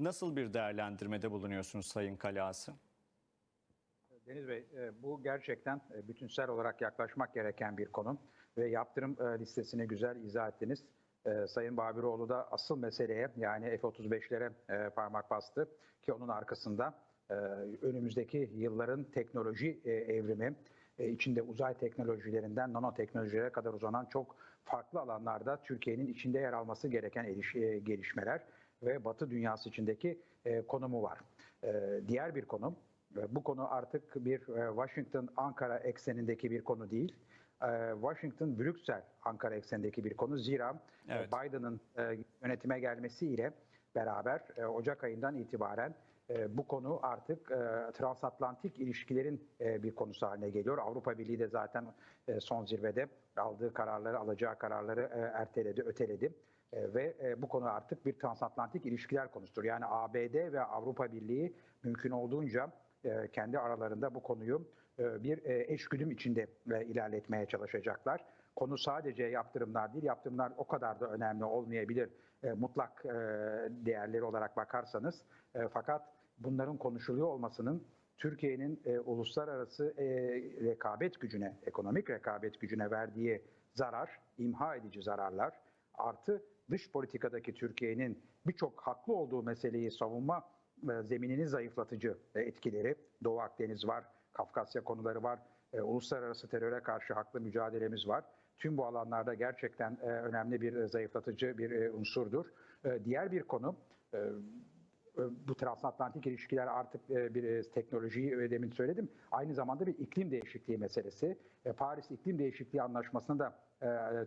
Nasıl bir değerlendirmede bulunuyorsunuz Sayın Kalası? Deniz Bey, e, bu gerçekten e, bütünsel olarak yaklaşmak gereken bir konu ve yaptırım e, listesini güzel izah ettiniz. Sayın Babiroğlu da asıl meseleye yani F-35'lere e, parmak bastı ki onun arkasında önümüzdeki yılların teknoloji evrimi, içinde uzay teknolojilerinden nanoteknolojilere kadar uzanan çok farklı alanlarda Türkiye'nin içinde yer alması gereken gelişmeler ve Batı dünyası içindeki e, konumu var. E, Diğer bir konu, e, bu konu artık bir e, Washington-Ankara eksenindeki bir konu değil. E, Washington-Brüksel Ankara eksenindeki bir konu. Zira e, Evet. Biden'ın e, yönetime gelmesiyle beraber Ocak ayından itibaren bu konu artık transatlantik ilişkilerin bir konusu haline geliyor. Avrupa Birliği de zaten son zirvede aldığı kararları, alacağı kararları erteledi, öteledi. E, ve e, bu konu artık bir transatlantik ilişkiler konusudur. Yani ABD ve Avrupa Birliği mümkün olduğunca e, kendi aralarında bu konuyu bir e, eşgüdüm içinde ilerletmeye çalışacaklar. Konu sadece yaptırımlar değil, yaptırımlar o kadar da önemli olmayabilir mutlak değerleri olarak bakarsanız. Fakat bunların konuşuluyor olmasının Türkiye'nin uluslararası rekabet gücüne, ekonomik rekabet gücüne verdiği zarar, imha edici zararlar artı dış politikadaki Türkiye'nin birçok haklı olduğu meseleyi savunma e, zeminini zayıflatıcı e, etkileri. Doğu Akdeniz var, Kafkasya konuları var, e, uluslararası teröre karşı haklı mücadelemiz var. Tüm bu alanlarda gerçekten önemli bir zayıflatıcı bir unsurdur. Diğer bir konu bu transatlantik ilişkiler artık bir teknolojiyi demin söyledim. Aynı zamanda bir iklim değişikliği meselesi. Paris İklim Değişikliği Anlaşması'na da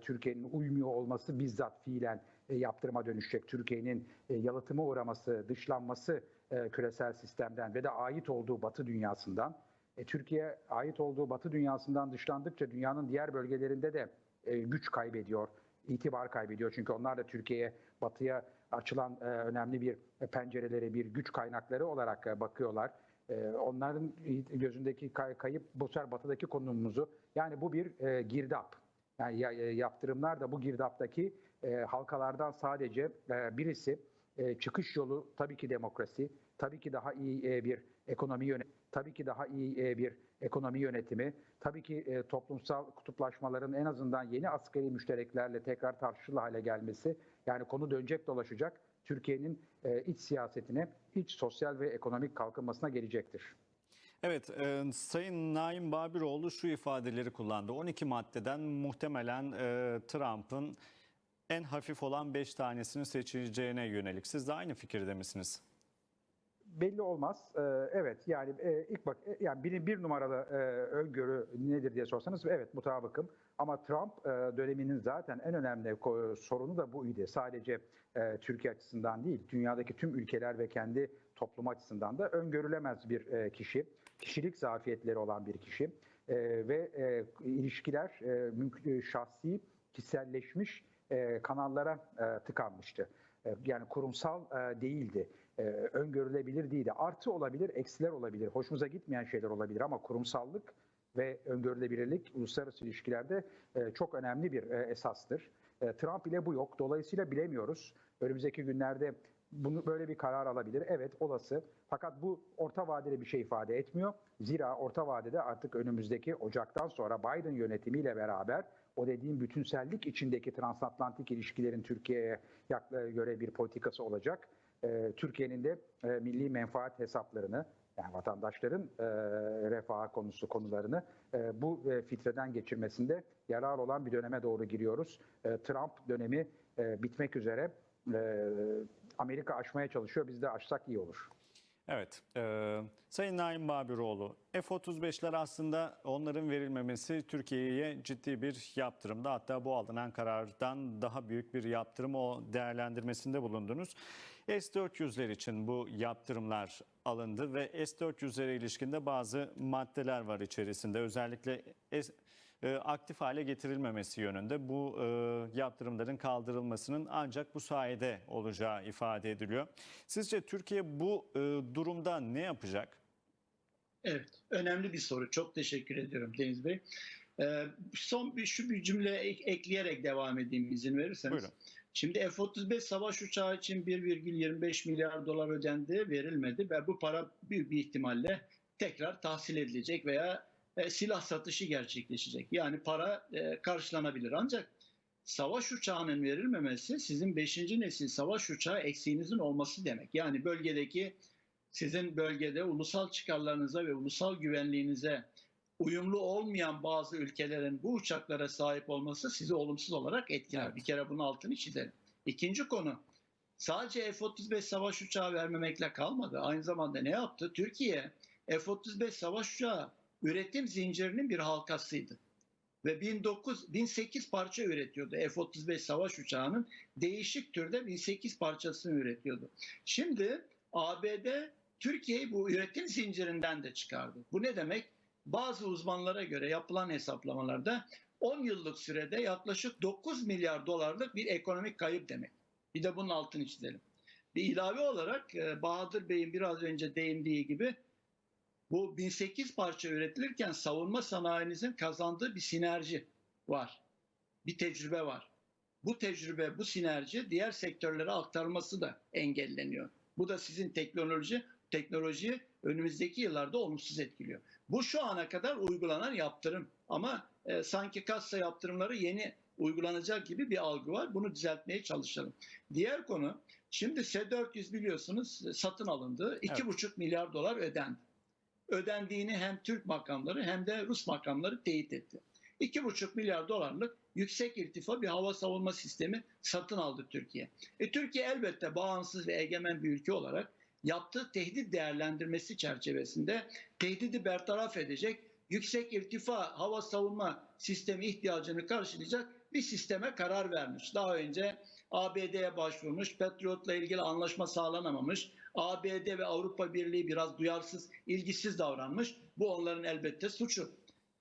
Türkiye'nin uymuyor olması bizzat fiilen yaptırıma dönüşecek. Türkiye'nin e, yalıtıma uğraması, dışlanması e, küresel sistemden ve de ait olduğu Batı dünyasından. E, Türkiye ait olduğu Batı dünyasından dışlandıkça dünyanın diğer bölgelerinde de e, güç kaybediyor itibar kaybediyor. Çünkü onlar da Türkiye'ye, batıya açılan e, önemli bir pencereleri, bir güç kaynakları olarak e, bakıyorlar. E, onların gözündeki kay- kayıp bu sefer batıdaki konumumuzu yani bu bir e, girdap. Yani ya- e, yaptırımlar da bu girdaptaki e, halkalardan sadece e, birisi e, çıkış yolu tabii ki demokrasi, tabii ki daha iyi e, bir ekonomi yönetimi, tabii ki daha iyi e, bir ekonomi yönetimi, tabii ki e, toplumsal kutuplaşmaların en azından yeni askeri müştereklerle tekrar tartışılı hale gelmesi, yani konu dönecek dolaşacak Türkiye'nin e, iç siyasetine, iç sosyal ve ekonomik kalkınmasına gelecektir. Evet, e, Sayın Naim Babiroğlu şu ifadeleri kullandı. 12 maddeden muhtemelen e, Trump'ın en hafif olan 5 tanesini seçileceğine yönelik. Siz de aynı fikirde misiniz? belli olmaz. Ee, evet yani e, ilk bak e, yani bir, bir numaralı e, öngörü nedir diye sorsanız evet mutabıkım. Ama Trump döneminin zaten en önemli sorunu da buydu. Sadece e, Türkiye açısından değil, dünyadaki tüm ülkeler ve kendi toplum açısından da öngörülemez bir kişi. Kişilik zafiyetleri olan bir kişi ve ilişkiler şahsi, kişiselleşmiş e, kanallara e, tıkanmıştı. E, Yani kurumsal değildi. Öngörülebilir değildi. Artı olabilir, eksiler olabilir. Hoşumuza gitmeyen şeyler olabilir ama kurumsallık ve öngörülebilirlik uluslararası ilişkilerde çok önemli bir esastır. Trump ile bu yok. Dolayısıyla bilemiyoruz. Önümüzdeki günlerde bunu böyle bir karar alabilir. Evet olası. Fakat bu orta vadede bir şey ifade etmiyor. Zira orta vadede artık önümüzdeki Ocak'tan sonra Biden yönetimiyle beraber o dediğim bütünsellik içindeki transatlantik ilişkilerin Türkiye'ye göre bir politikası olacak. Ee, Türkiye'nin de e, milli menfaat hesaplarını yani vatandaşların e, refah konusu konularını e, bu e, filtreden geçirmesinde yarar olan bir döneme doğru giriyoruz. Trump dönemi bitmek üzere. Amerika aşmaya çalışıyor. Biz de aşsak iyi olur. Evet, e, Sayın Naim Babiroğlu, F-35'ler aslında onların verilmemesi Türkiye'ye ciddi bir yaptırımdı. Hatta bu alınan karardan daha büyük bir yaptırım o değerlendirmesinde bulundunuz. S-400'ler için bu yaptırımlar alındı ve S-400'lere ilişkinde bazı maddeler var içerisinde. Özellikle S- e, aktif hale getirilmemesi yönünde bu e, yaptırımların kaldırılmasının ancak bu sayede olacağı ifade ediliyor. Sizce Türkiye bu e, durumda ne yapacak? Evet, önemli bir soru. Çok teşekkür ediyorum Deniz Bey. Ee, son bir şu bir cümle ek- ekleyerek devam edeyim izin verirseniz. Buyurun. Şimdi F-35 savaş uçağı için 1,25 milyar dolar ödendi, verilmedi ve bu para büyük bir ihtimalle tekrar tahsil edilecek veya e, silah satışı gerçekleşecek. Yani para e, karşılanabilir. Ancak savaş uçağının verilmemesi sizin 5. nesil savaş uçağı eksiğinizin olması demek. Yani bölgedeki sizin bölgede ulusal çıkarlarınıza ve ulusal güvenliğinize uyumlu olmayan bazı ülkelerin bu uçaklara sahip olması sizi olumsuz olarak etkiler. Evet. Bir kere bunun altını çizelim. İkinci konu sadece F-35 savaş uçağı vermemekle kalmadı. Aynı zamanda ne yaptı? Türkiye F-35 savaş uçağı üretim zincirinin bir halkasıydı. Ve 1900, 1008 parça üretiyordu F-35 savaş uçağının. Değişik türde 1008 parçasını üretiyordu. Şimdi ABD Türkiye'yi bu üretim zincirinden de çıkardı. Bu ne demek? Bazı uzmanlara göre yapılan hesaplamalarda 10 yıllık sürede yaklaşık 9 milyar dolarlık bir ekonomik kayıp demek. Bir de bunun altını çizelim. Bir ilave olarak e, Bahadır Bey'in biraz önce değindiği gibi bu 1008 parça üretilirken savunma sanayinizin kazandığı bir sinerji var. Bir tecrübe var. Bu tecrübe, bu sinerji diğer sektörlere aktarılması da engelleniyor. Bu da sizin teknoloji teknolojiyi önümüzdeki yıllarda olumsuz etkiliyor. Bu şu ana kadar uygulanan yaptırım ama e, sanki kassa yaptırımları yeni uygulanacak gibi bir algı var. Bunu düzeltmeye çalışalım. Diğer konu şimdi S400 biliyorsunuz satın alındı. 2,5 milyar dolar ödendi. Ödendiğini hem Türk makamları hem de Rus makamları teyit etti. 2,5 milyar dolarlık yüksek irtifa bir hava savunma sistemi satın aldı Türkiye. E, Türkiye elbette bağımsız ve egemen bir ülke olarak yaptığı tehdit değerlendirmesi çerçevesinde tehdidi bertaraf edecek yüksek irtifa hava savunma sistemi ihtiyacını karşılayacak bir sisteme karar vermiş. Daha önce ABD'ye başvurmuş, Patriot'la ilgili anlaşma sağlanamamış. ABD ve Avrupa Birliği biraz duyarsız, ilgisiz davranmış. Bu onların elbette suçu.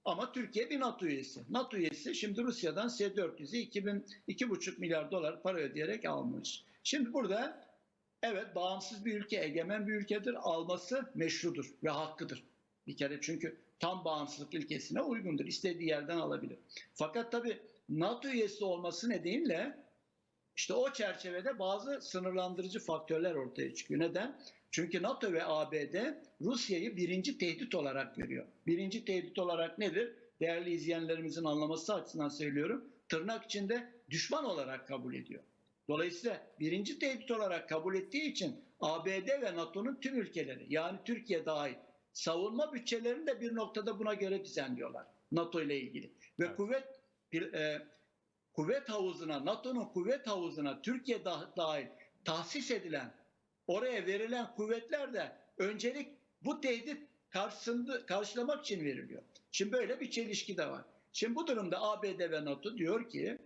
Ama Türkiye bir NATO üyesi. NATO üyesi şimdi Rusya'dan S-400'ü 2000 2,5 milyar dolar para ödeyerek almış. Şimdi burada evet bağımsız bir ülke, egemen bir ülkedir. Alması meşrudur ve hakkıdır. Bir kere çünkü tam bağımsızlık ilkesine uygundur. İstediği yerden alabilir. Fakat tabii NATO üyesi olması nedeniyle işte o çerçevede bazı sınırlandırıcı faktörler ortaya çıkıyor. Neden? Çünkü NATO ve ABD Rusya'yı birinci tehdit olarak görüyor. Birinci tehdit olarak nedir? Değerli izleyenlerimizin anlaması açısından söylüyorum. Tırnak içinde düşman olarak kabul ediyor. Dolayısıyla birinci tehdit olarak kabul ettiği için ABD ve NATO'nun tüm ülkeleri yani Türkiye dahil savunma bütçelerini de bir noktada buna göre düzenliyorlar. NATO ile ilgili. Ve Evet. kuvvet e, kuvvet havuzuna, NATO'nun kuvvet havuzuna Türkiye dah- dahil tahsis edilen, oraya verilen kuvvetler de öncelik bu tehdit karşısında karşılamak için veriliyor. Şimdi böyle bir çelişki de var. Şimdi bu durumda ABD ve NATO diyor ki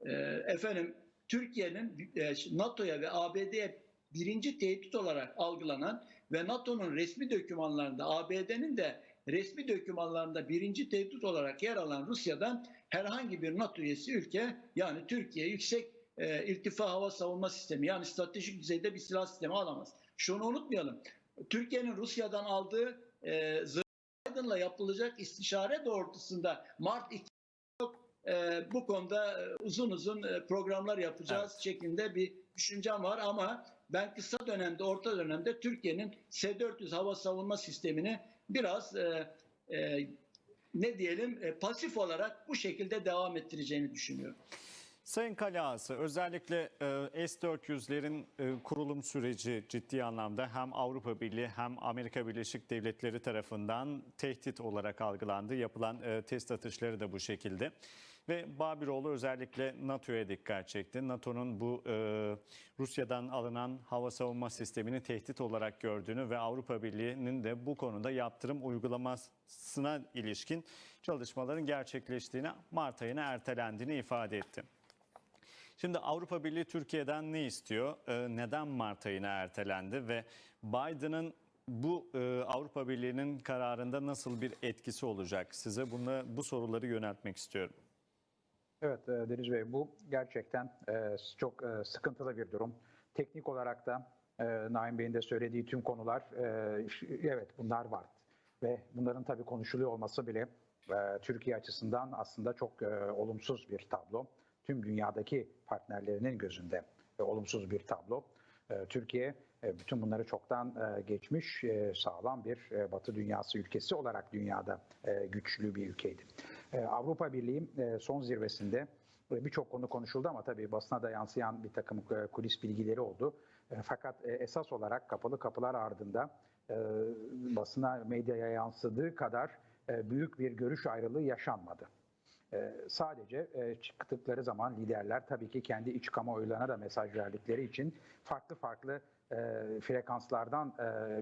e, efendim Türkiye'nin e, NATO'ya ve ABD'ye birinci tehdit olarak algılanan ve NATO'nun resmi dokümanlarında ABD'nin de resmi dokümanlarında birinci tehdit olarak yer alan Rusya'dan herhangi bir NATO üyesi ülke yani Türkiye yüksek e, irtifa hava savunma sistemi yani stratejik düzeyde bir silah sistemi alamaz. Şunu unutmayalım. Türkiye'nin Rusya'dan aldığı e, Biden'la yapılacak istişare doğrultusunda Mart 2 e, bu konuda e, uzun uzun e, programlar yapacağız şeklinde bir düşüncem var ama ben kısa dönemde, orta dönemde Türkiye'nin S-400 hava savunma sistemini biraz e, e, ne diyelim e, pasif olarak bu şekilde devam ettireceğini düşünüyorum. Sayın Kaleası özellikle e, S-400'lerin e, kurulum süreci ciddi anlamda hem Avrupa Birliği hem Amerika Birleşik Devletleri tarafından tehdit olarak algılandı. Yapılan e, test atışları da bu şekilde. Ve Babiroğlu özellikle NATO'ya dikkat çekti. NATO'nun bu e, Rusya'dan alınan hava savunma sistemini tehdit olarak gördüğünü ve Avrupa Birliği'nin de bu konuda yaptırım uygulamasına ilişkin çalışmaların gerçekleştiğini, Mart ayına ertelendiğini ifade etti. Şimdi Avrupa Birliği Türkiye'den ne istiyor? Ee, neden Mart ayına ertelendi ve Biden'ın bu e, Avrupa Birliği'nin kararında nasıl bir etkisi olacak? Size bunu, bu soruları yöneltmek istiyorum. Evet e, Deniz Bey bu gerçekten e, çok e, sıkıntılı bir durum. Teknik olarak da Naim Bey'in de söylediği tüm konular evet bunlar var. Ve bunların tabii konuşuluyor olması bile Türkiye açısından aslında çok olumsuz bir tablo. tüm dünyadaki partnerlerinin gözünde olumsuz bir tablo. Türkiye bütün bunları çoktan geçmiş sağlam bir Batı dünyası ülkesi olarak dünyada güçlü bir ülkeydi. E, Avrupa Birliği e, son zirvesinde e, birçok konu konuşuldu ama tabii basına da yansıyan bir takım e, kulis bilgileri oldu. Fakat esas olarak kapalı kapılar ardında basına, medyaya yansıdığı kadar büyük bir görüş ayrılığı yaşanmadı. Sadece çıktıkları zaman liderler tabii ki kendi iç kamuoylarına da mesaj verdikleri için farklı farklı frekanslardan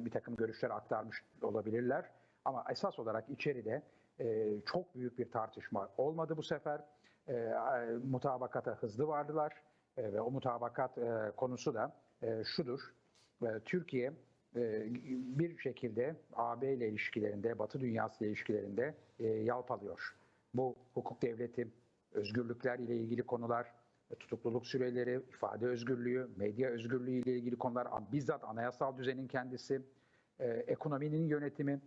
bir takım görüşler aktarmış olabilirler. Ama esas olarak içeride e, çok büyük bir tartışma olmadı bu sefer. E, mutabakata hızlı vardılar E, ve o mutabakat e, konusu da e, şudur. Türkiye e, bir şekilde AB ile ilişkilerinde, Batı dünyası ile ilişkilerinde yalpalıyor. Bu hukuk devleti, özgürlükler ile ilgili konular, tutukluluk süreleri, ifade özgürlüğü, medya özgürlüğü ile ilgili konular, bizzat anayasal düzenin kendisi, ekonominin yönetimi.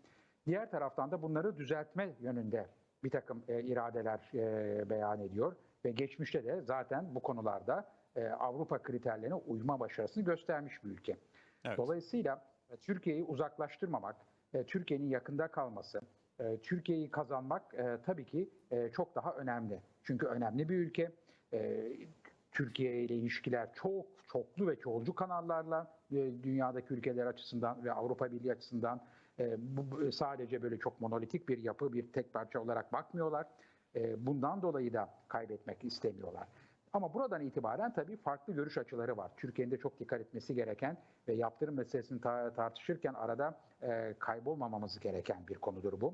Diğer taraftan da bunları düzeltme yönünde bir takım e, iradeler e, beyan ediyor ve geçmişte de zaten bu konularda e, Avrupa kriterlerine uyma başarısını göstermiş bir ülke. Evet. Dolayısıyla e, Türkiye'yi uzaklaştırmamak, e, Türkiye'nin yakında kalması, e, Türkiye'yi kazanmak e, tabii ki e, çok daha önemli. Çünkü önemli bir ülke. E, Türkiye ile ilişkiler çok çoklu ve çoğulcu kanallarla e, dünyadaki ülkeler açısından ve Avrupa Birliği açısından bu bu sadece böyle çok monolitik bir yapı, bir tek parça olarak bakmıyorlar. E, Bundan dolayı da kaybetmek istemiyorlar. Ama buradan itibaren tabii farklı görüş açıları var. Türkiye'nin de çok dikkat etmesi gereken ve yaptırım meselesini ta- tartışırken arada e, kaybolmamamız gereken bir konudur bu.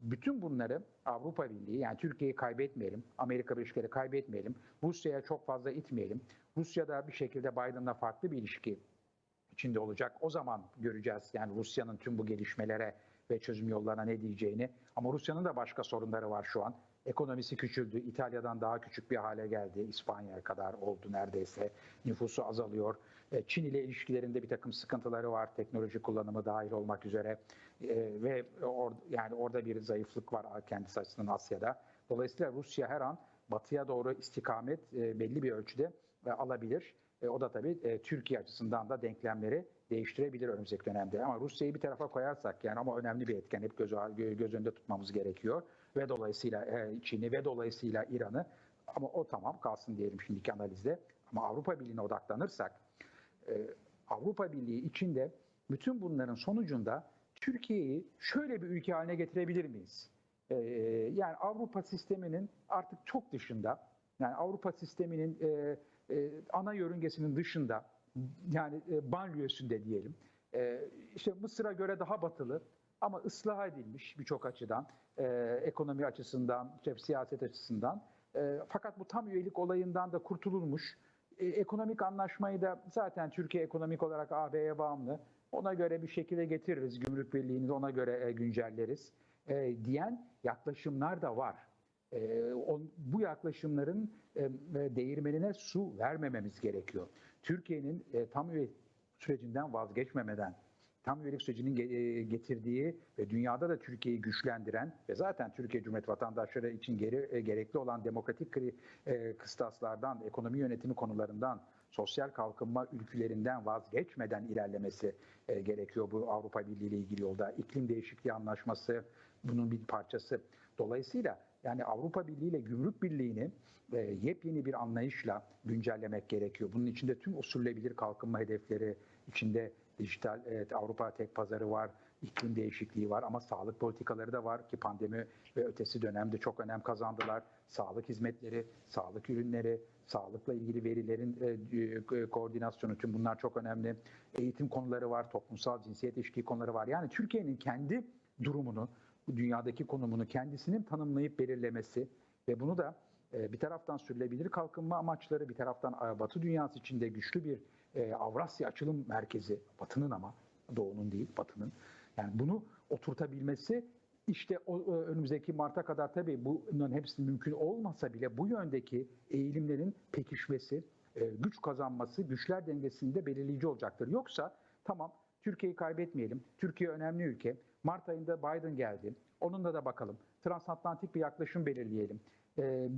Bütün bunları Avrupa Birliği yani Türkiye'yi kaybetmeyelim, Amerika Birleşik Devletleri kaybetmeyelim, Rusya'ya çok fazla itmeyelim. Rusya'da bir şekilde Biden'la farklı bir ilişki içinde olacak. O zaman göreceğiz yani Rusya'nın tüm bu gelişmelere ve çözüm yollarına ne diyeceğini. Ama Rusya'nın da başka sorunları var şu an. Ekonomisi küçüldü. İtalya'dan daha küçük bir hale geldi. İspanya'ya kadar oldu neredeyse. Nüfusu azalıyor. E, Çin ile ilişkilerinde bir takım sıkıntıları var. Teknoloji kullanımı dahil olmak üzere. E, ve or, yani orada bir zayıflık var kendisi açısından Asya'da. Dolayısıyla Rusya her an batıya doğru istikamet e, belli bir ölçüde alabilir. E, o da tabii e, Türkiye açısından da denklemleri değiştirebilir önümüzdeki dönemde. Ama Rusya'yı bir tarafa koyarsak yani ama önemli bir etken hep göz, göz önünde tutmamız gerekiyor. Ve dolayısıyla e, Çin'i ve dolayısıyla İran'ı ama o tamam kalsın diyelim şimdiki analizde. Ama Avrupa Birliği'ne odaklanırsak e, Avrupa Birliği içinde bütün bunların sonucunda Türkiye'yi şöyle bir ülke haline getirebilir miyiz? E, yani Avrupa sisteminin artık çok dışında yani Avrupa sisteminin e, e, ana yörüngesinin dışında yani e, banliyösünde diyelim. E, işte Mısır'a göre daha batılı ama ıslah edilmiş birçok açıdan, e, ekonomi açısından, işte siyaset açısından. E, fakat bu tam üyelik olayından da kurtululmuş. E, ekonomik anlaşmayı da zaten Türkiye ekonomik olarak AB'ye bağımlı. Ona göre bir şekilde getiririz, gümrük birliğini ona göre e, güncelleriz e, diyen yaklaşımlar da var. E, on, bu yaklaşımların e, değirmenine su vermememiz gerekiyor. Türkiye'nin e, tam üye sürecinden vazgeçmemeden, tam üyelik sürecinin e, getirdiği ve dünyada da Türkiye'yi güçlendiren ve zaten Türkiye Cumhuriyeti vatandaşları için geri, e, gerekli olan demokratik e, kıstaslardan, ekonomi yönetimi konularından, sosyal kalkınma ülkülerinden vazgeçmeden ilerlemesi gerekiyor bu Avrupa Birliği ile ilgili yolda. İklim değişikliği anlaşması bunun bir parçası. Dolayısıyla yani Avrupa Birliği ile Gümrük Birliği'ni e, yepyeni bir anlayışla güncellemek gerekiyor. Bunun içinde tüm usullebilir kalkınma hedefleri, içinde dijital evet, Avrupa tek pazarı var, iklim değişikliği var ama sağlık politikaları da var ki pandemi ve ötesi dönemde çok önem kazandılar. Sağlık hizmetleri, sağlık ürünleri, sağlıkla ilgili verilerin e, e, koordinasyonu tüm bunlar çok önemli. Eğitim konuları var, toplumsal cinsiyet ilişki konuları var. Yani Türkiye'nin kendi durumunu, dünyadaki konumunu kendisinin tanımlayıp belirlemesi ve bunu da e, bir taraftan sürülebilir kalkınma amaçları, bir taraftan e, Batı dünyası içinde güçlü bir e, Avrasya açılım merkezi, Batı'nın ama Doğu'nun değil, Batı'nın. Yani bunu oturtabilmesi işte önümüzdeki Mart'a kadar tabii bunların hepsi mümkün olmasa bile bu yöndeki eğilimlerin pekişmesi, güç kazanması, güçler dengesinde belirleyici olacaktır. Yoksa tamam Türkiye'yi kaybetmeyelim. Türkiye önemli ülke. Mart ayında Biden geldi. Onunla da bakalım. Transatlantik bir yaklaşım belirleyelim.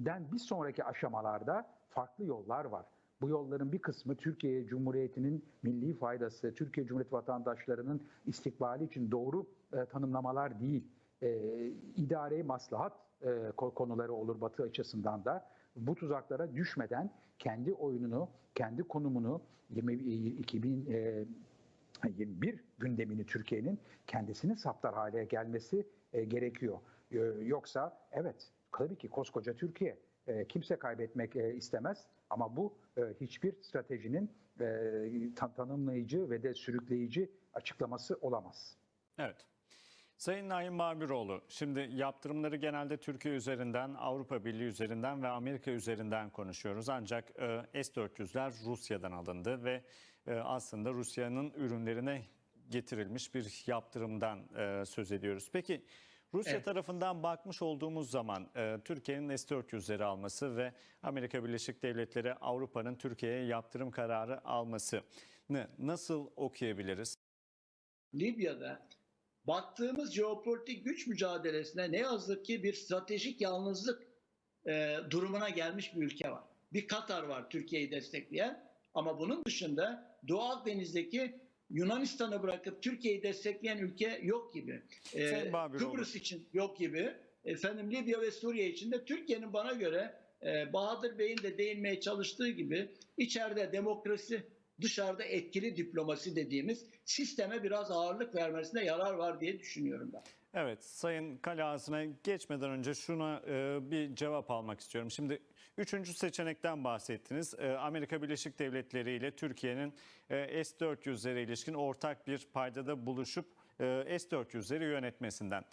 den bir sonraki aşamalarda farklı yollar var. Bu yolların bir kısmı Türkiye Cumhuriyeti'nin milli faydası, Türkiye Cumhuriyeti vatandaşlarının istikbali için doğru e, tanımlamalar değil. E, idare maslahat e, ko- konuları olur Batı açısından da. Bu tuzaklara düşmeden kendi oyununu, kendi konumunu 20, 2000 e, 21 gündemini Türkiye'nin kendisini saptar hale gelmesi e, gerekiyor. Yoksa evet tabii ki koskoca Türkiye e, kimse kaybetmek e, istemez ama bu hiçbir stratejinin tan- tanımlayıcı ve de sürükleyici açıklaması olamaz. Evet. Sayın Naim Babiroğlu, şimdi yaptırımları genelde Türkiye üzerinden, Avrupa Birliği üzerinden ve Amerika üzerinden konuşuyoruz. Ancak e, S-400'ler Rusya'dan alındı ve aslında Rusya'nın ürünlerine getirilmiş bir yaptırımdan e, söz ediyoruz. Peki Rusya Evet. tarafından bakmış olduğumuz zaman e, Türkiye'nin S-400'leri alması ve Amerika Birleşik Devletleri Avrupa'nın Türkiye'ye yaptırım kararı almasını nasıl okuyabiliriz? Libya'da baktığımız jeopolitik güç mücadelesine ne yazık ki bir stratejik yalnızlık e, durumuna gelmiş bir ülke var. Bir Katar var Türkiye'yi destekleyen ama bunun dışında Doğu Akdeniz'deki Yunanistan'ı bırakıp Türkiye'yi destekleyen ülke yok gibi. E, Babiroğlu. Kıbrıs için yok gibi. Efendim Libya ve Suriye için de Türkiye'nin bana göre e, Bahadır Bey'in de değinmeye çalıştığı gibi içeride demokrasi, dışarıda etkili diplomasi dediğimiz sisteme biraz ağırlık vermesine yarar var diye düşünüyorum ben. Evet, Sayın Kale ağzına geçmeden önce şuna e, bir cevap almak istiyorum. Şimdi üçüncü seçenekten bahsettiniz. E, Amerika Birleşik Devletleri ile Türkiye'nin e, S-400'lere ilişkin ortak bir paydada buluşup e, S-400'leri yönetmesinden.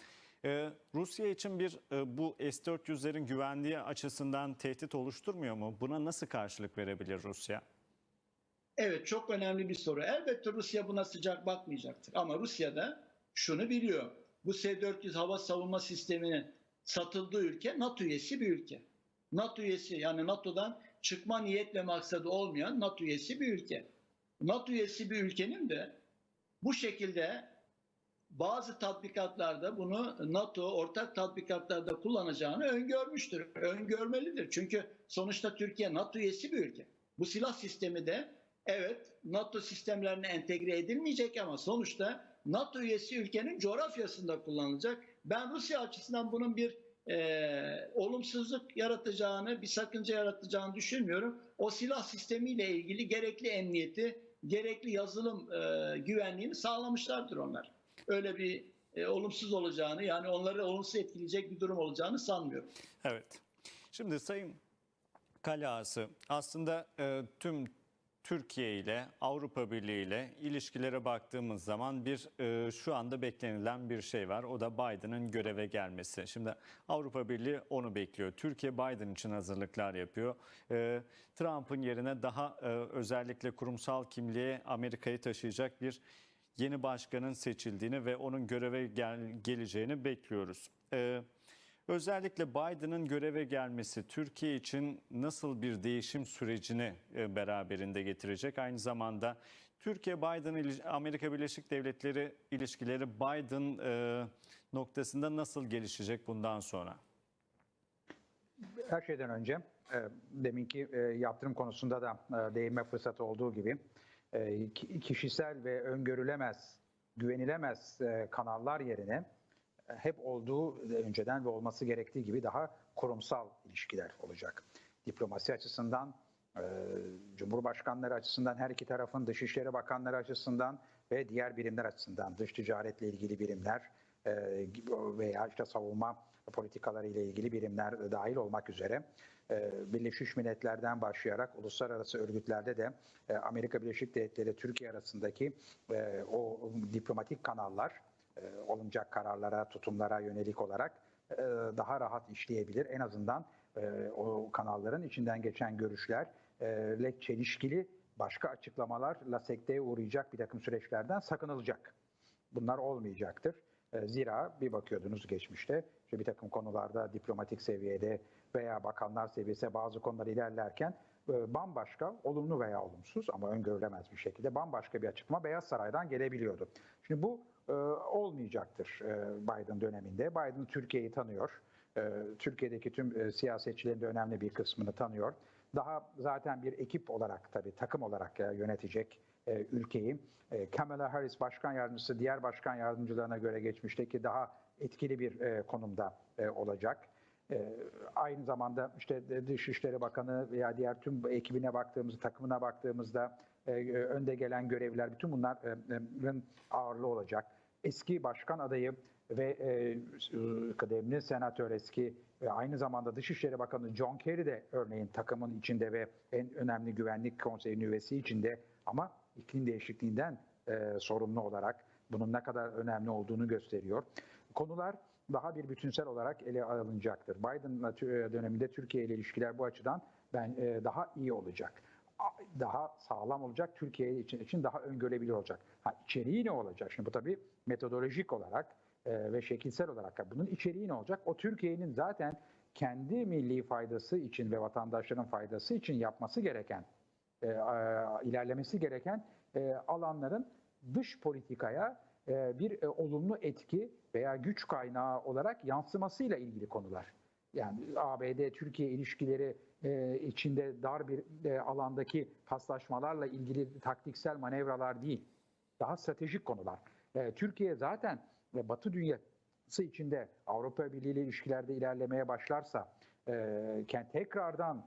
E, Rusya için bir e, bu S-400'lerin güvenliği açısından tehdit oluşturmuyor mu? Buna nasıl karşılık verebilir Rusya? Evet çok önemli bir soru. Elbette Rusya buna sıcak bakmayacaktır. Ama Rusya da şunu biliyor. Bu S-400 hava savunma sisteminin satıldığı ülke NATO üyesi bir ülke. NATO üyesi yani NATO'dan çıkma niyet ve maksadı olmayan NATO üyesi bir ülke. NATO üyesi bir ülkenin de bu şekilde bazı tatbikatlarda bunu NATO ortak tatbikatlarda kullanacağını öngörmüştür. Öngörmelidir. Çünkü sonuçta Türkiye NATO üyesi bir ülke. Bu silah sistemi de evet NATO sistemlerine entegre edilmeyecek ama sonuçta NATO üyesi ülkenin coğrafyasında kullanılacak. Ben Rusya açısından bunun bir e, olumsuzluk yaratacağını, bir sakınca yaratacağını düşünmüyorum. O silah sistemiyle ilgili gerekli emniyeti, gerekli yazılım e, güvenliğini sağlamışlardır onlar. Öyle bir e, olumsuz olacağını yani onları olumsuz etkileyecek bir durum olacağını sanmıyorum. Evet. Şimdi Sayın Kalası aslında e, tüm Türkiye ile Avrupa Birliği ile ilişkilere baktığımız zaman bir e, şu anda beklenilen bir şey var. O da Biden'ın göreve gelmesi. Şimdi Avrupa Birliği onu bekliyor. Türkiye Biden için hazırlıklar yapıyor. E, Trump'ın yerine daha e, özellikle kurumsal kimliğe Amerika'yı taşıyacak bir yeni başkanın seçildiğini ve onun göreve gel- geleceğini bekliyoruz. E, Özellikle Biden'ın göreve gelmesi Türkiye için nasıl bir değişim sürecini e, beraberinde getirecek? Aynı zamanda Türkiye-Biden Amerika Birleşik Devletleri ilişkileri Biden e, noktasında nasıl gelişecek bundan sonra? Her şeyden önce e, deminki yaptırım konusunda da değinme fırsatı olduğu gibi ki- kişisel ve öngörülemez, güvenilemez kanallar yerine hep olduğu önceden ve olması gerektiği gibi daha kurumsal ilişkiler olacak. Diplomasi açısından, e, Cumhurbaşkanları açısından, her iki tarafın Dışişleri Bakanları açısından ve diğer birimler açısından, dış ticaretle ilgili birimler e, veya işte savunma politikaları ile ilgili birimler dahil olmak üzere e, Birleşmiş Milletler'den başlayarak uluslararası örgütlerde de e, Amerika Birleşik Devletleri Türkiye arasındaki e, o diplomatik kanallar e, alınacak kararlara, tutumlara yönelik olarak e, daha rahat işleyebilir. En azından e, o kanalların içinden geçen görüşlerle çelişkili başka açıklamalarla sekteye uğrayacak bir takım süreçlerden sakınılacak. Bunlar olmayacaktır. E, Zira bir bakıyordunuz geçmişte işte bir takım konularda diplomatik seviyede veya bakanlar seviyesi bazı konular ilerlerken e, bambaşka, olumlu veya olumsuz ama öngörülemez bir şekilde bambaşka bir açıklama Beyaz Saray'dan gelebiliyordu. Şimdi bu e, olmayacaktır e, Biden döneminde. Biden Türkiye'yi tanıyor. e, Türkiye'deki tüm e, siyasetçilerin de önemli bir kısmını tanıyor. Daha zaten bir ekip olarak tabii takım olarak e, yönetecek e, ülkeyi. E, Kamala Harris başkan yardımcısı diğer başkan yardımcılarına göre geçmişteki daha etkili bir e, konumda e, olacak. E, aynı zamanda işte Dışişleri Bakanı veya diğer tüm ekibine baktığımızda, takımına baktığımızda e, önde gelen görevliler, bütün bunların ağırlığı olacak. Eski başkan adayı ve e, kıdemli senatör eski ve aynı zamanda Dışişleri Bakanı John Kerry de örneğin takımın içinde ve en önemli güvenlik konseyinin üyesi içinde ama iklim değişikliğinden e, sorumlu olarak bunun ne kadar önemli olduğunu gösteriyor. Konular daha bir bütünsel olarak ele alınacaktır. Biden döneminde Türkiye ile ilişkiler bu açıdan ben e, daha iyi olacak. Daha sağlam olacak, Türkiye için, için daha öngörebilir olacak. Ha, içeriği ne olacak? Şimdi bu tabii metodolojik olarak e, ve şekilsel olarak bunun içeriği ne olacak? O Türkiye'nin zaten kendi milli faydası için ve vatandaşların faydası için yapması gereken, e, a- ilerlemesi gereken e, alanların dış politikaya e, bir e, olumlu etki veya güç kaynağı olarak yansımasıyla ilgili konular. Yani ABD-Türkiye ilişkileri e, içinde dar bir e, alandaki paslaşmalarla ilgili taktiksel manevralar değil, daha stratejik konular. E, Türkiye zaten e, Batı dünyası içinde Avrupa Birliği ile ilişkilerde ilerlemeye başlarsa, e, tekrardan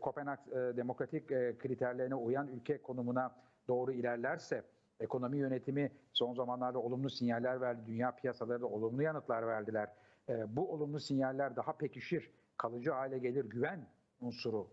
Kopenhag demokratik kriterlerine uyan ülke konumuna doğru ilerlerse, ekonomi yönetimi son zamanlarda olumlu sinyaller verdi, dünya piyasaları da olumlu yanıtlar verdiler. Bu olumlu sinyaller daha pekişir, kalıcı hale gelir, güven unsuru,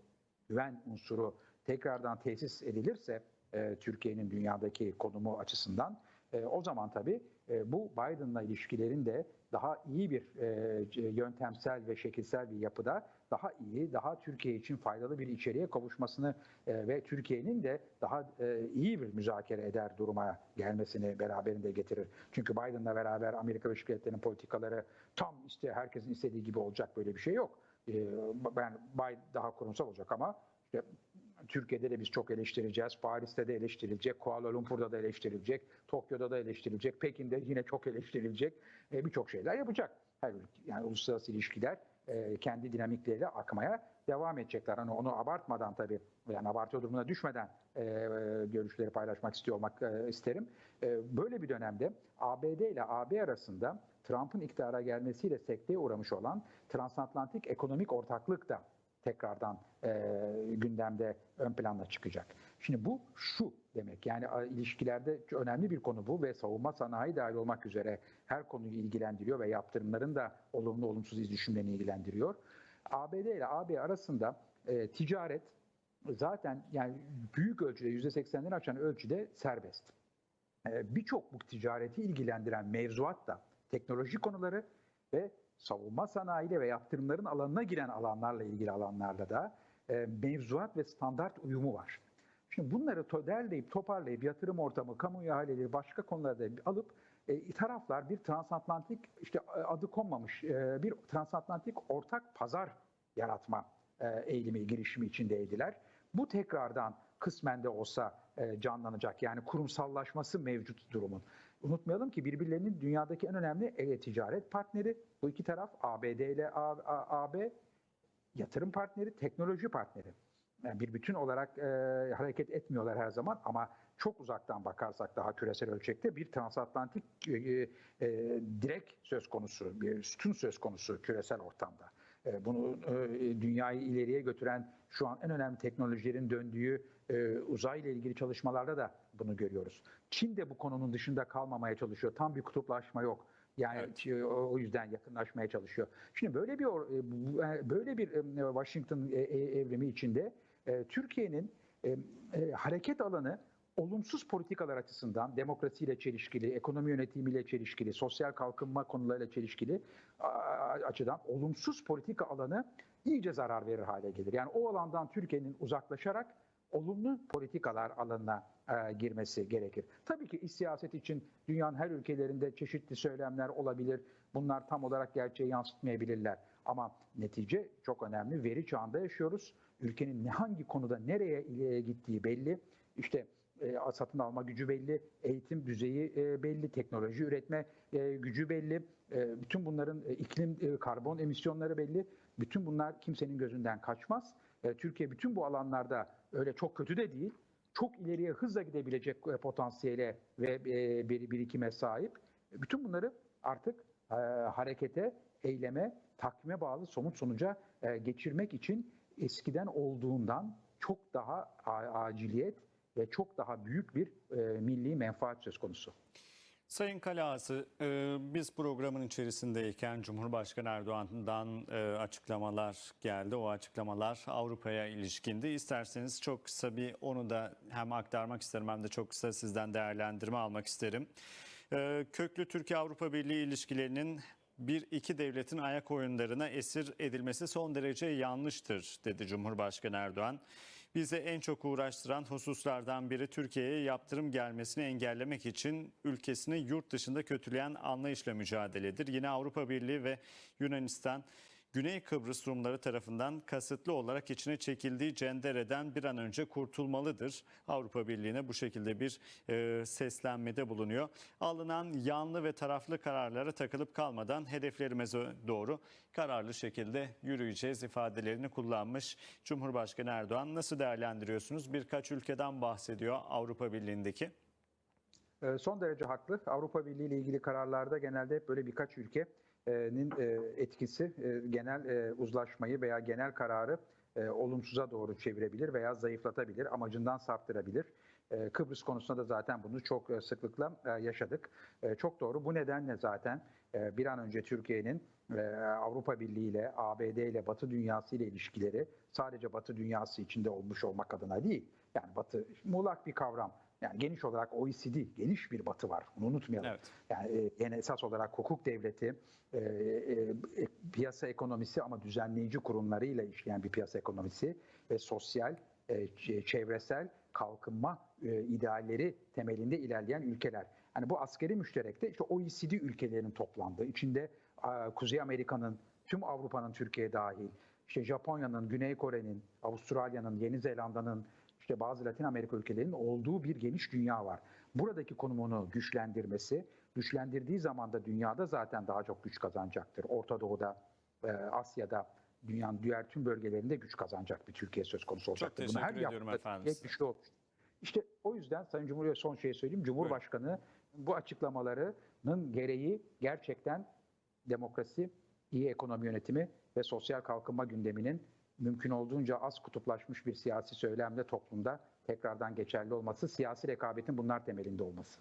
güven unsuru tekrardan tesis edilirse e, Türkiye'nin dünyadaki konumu açısından e, o zaman tabii e, bu Biden'la ilişkilerin de daha iyi bir e, yöntemsel ve şekilsel bir yapıda daha iyi, daha Türkiye için faydalı bir içeriğe kavuşmasını e, ve Türkiye'nin de daha e, iyi bir müzakere eder duruma gelmesini beraberinde getirir. Çünkü Biden'la beraber Amerika Birleşik Devletleri'nin politikaları tam işte herkesin istediği gibi olacak böyle bir şey yok. E, ben Biden daha kurumsal olacak ama işte Türkiye'de de biz çok eleştireceğiz. Paris'te de eleştirilecek, Kuala Lumpur'da da eleştirilecek, Tokyo'da da eleştirilecek, Pekin'de yine çok eleştirilecek. E, Birçok şeyler yapacak. Her yani uluslararası ilişkiler e, kendi dinamikleriyle akmaya devam edecekler. Hani onu abartmadan tabii, yani abartı durumuna düşmeden e, görüşleri paylaşmak istiyor olmak e, isterim. E, böyle bir dönemde ABD ile AB arasında Trump'ın iktidara gelmesiyle sekteye uğramış olan transatlantik ekonomik ortaklık da tekrardan e, gündemde ön plana çıkacak. Şimdi bu şu demek yani ilişkilerde önemli bir konu bu ve savunma sanayi dahil olmak üzere her konuyu ilgilendiriyor ve yaptırımların da olumlu olumsuz iz düşümlerini ilgilendiriyor. ABD ile AB arasında e, ticaret zaten yani büyük ölçüde %80'leri açan ölçüde serbest. E, Birçok bu ticareti ilgilendiren mevzuat da teknoloji konuları ve savunma sanayiyle ve yaptırımların alanına giren alanlarla ilgili alanlarda da e, mevzuat ve standart uyumu var. Şimdi bunları derleyip toparlayıp yatırım ortamı, kamu ihaleleri başka konularda alıp e, taraflar bir transatlantik işte e, adı konmamış bir transatlantik ortak pazar yaratma eğilimi, girişimi içindeydiler. Bu tekrardan kısmen de olsa e, canlanacak. Yani kurumsallaşması mevcut durumun. Unutmayalım ki birbirlerinin dünyadaki en önemli e, ticaret partneri. Bu iki taraf ABD ile AB yatırım partneri, teknoloji partneri. Yani bir bütün olarak e, hareket etmiyorlar her zaman ama çok uzaktan bakarsak daha küresel ölçekte bir transatlantik e, e, direk söz konusu, bir sütun söz konusu küresel ortamda. E, bunu e, dünyayı ileriye götüren şu an en önemli teknolojilerin döndüğü e, uzayla ilgili çalışmalarda da bunu görüyoruz. Çin de bu konunun dışında kalmamaya çalışıyor. Tam bir kutuplaşma yok. Yani Evet. o o yüzden yakınlaşmaya çalışıyor. Şimdi böyle bir e, e, böyle bir e, Washington e, e, evrimi içinde e, Türkiye'nin e, e, hareket alanı olumsuz politikalar açısından demokrasiyle çelişkili, ekonomi yönetimiyle çelişkili, sosyal kalkınma konularıyla çelişkili açıdan olumsuz politika alanı iyice zarar verir hale gelir. Yani o alandan Türkiye'nin uzaklaşarak olumlu politikalar alanına e, girmesi gerekir. Tabii ki iç siyaset için dünyanın her ülkelerinde çeşitli söylemler olabilir. Bunlar tam olarak gerçeği yansıtmayabilirler. Ama netice çok önemli. Veri çağında yaşıyoruz. Ülkenin ne hangi konuda nereye gittiği belli. İşte e, satın alma gücü belli, eğitim düzeyi e, belli, teknoloji üretme e, gücü belli. E, bütün bunların iklim, karbon emisyonları belli. Bütün bunlar kimsenin gözünden kaçmaz. Türkiye bütün bu alanlarda öyle çok kötü de değil. Çok ileriye hızla gidebilecek potansiyele ve e, bir birikime sahip. Bütün bunları artık harekete, eyleme, takvime bağlı somut sonuca geçirmek için eskiden olduğundan çok daha aciliyet ve çok daha büyük bir e, milli menfaat söz konusu. Sayın Kalası, e, biz programın içerisindeyken Cumhurbaşkanı Erdoğan'dan e, açıklamalar geldi. O açıklamalar Avrupa'ya ilişkindi. İsterseniz çok kısa bir onu da hem aktarmak isterim hem de çok kısa sizden değerlendirme almak isterim. E, Köklü Türkiye-Avrupa Birliği ilişkilerinin bir iki devletin ayak oyunlarına esir edilmesi son derece yanlıştır dedi Cumhurbaşkanı Erdoğan. Bize en çok uğraştıran hususlardan biri Türkiye'ye yaptırım gelmesini engellemek için ülkesini yurt dışında kötüleyen anlayışla mücadeledir. Yine Avrupa Birliği ve Yunanistan Güney Kıbrıs Rumları tarafından kasıtlı olarak içine çekildiği cendereden bir an önce kurtulmalıdır. Avrupa Birliği'ne bu şekilde bir e, seslenmede bulunuyor. Alınan yanlı ve taraflı kararlara takılıp kalmadan hedeflerimize doğru kararlı şekilde yürüyeceğiz ifadelerini kullanmış Cumhurbaşkanı Erdoğan. Nasıl değerlendiriyorsunuz? Birkaç ülkeden bahsediyor Avrupa Birliği'ndeki. E, Son derece haklı. Avrupa Birliği ile ilgili kararlarda genelde hep böyle birkaç ülkenin e, etkisi genel uzlaşmayı veya genel kararı olumsuza doğru çevirebilir veya zayıflatabilir, amacından saptırabilir. Kıbrıs konusunda da zaten bunu çok sıklıkla yaşadık. Çok doğru. Bu nedenle zaten bir an önce Türkiye'nin Avrupa Birliği ile, ABD ile, Batı dünyası ile ilişkileri sadece Batı dünyası içinde olmuş olmak adına değil. Yani Batı muğlak bir kavram. Yani geniş olarak OECD, geniş bir batı var. Bunu unutmayalım. Evet. Yani e, yani esas olarak hukuk devleti, e, e, e, piyasa ekonomisi ama düzenleyici kurumlarıyla işleyen bir piyasa ekonomisi ve sosyal, e, çevresel kalkınma e, idealleri temelinde ilerleyen ülkeler. Yani bu askeri müşterekte işte OECD ülkelerinin toplandığı, içinde a, Kuzey Amerika'nın, tüm Avrupa'nın Türkiye dahil, işte Japonya'nın, Güney Kore'nin, Avustralya'nın, Yeni Zelanda'nın, işte bazı Latin Amerika ülkelerinin olduğu bir geniş dünya var. Buradaki konumunu güçlendirmesi, güçlendirdiği zaman da dünyada zaten daha çok güç kazanacaktır. Orta Doğu'da, e, Asya'da, dünyanın diğer tüm bölgelerinde güç kazanacak bir Türkiye söz konusu olacaktır. teşekkür ediyorum yaptığında efendim. Türkiye güçlü olur. İşte o yüzden Sayın Cumhurbaşkanı son şeyi söyleyeyim. Cumhurbaşkanı bu açıklamalarının gereği gerçekten demokrasi, iyi ekonomi yönetimi ve sosyal kalkınma gündeminin mümkün olduğunca az kutuplaşmış bir siyasi söylemle toplumda tekrardan geçerli olması, siyasi rekabetin bunlar temelinde olması.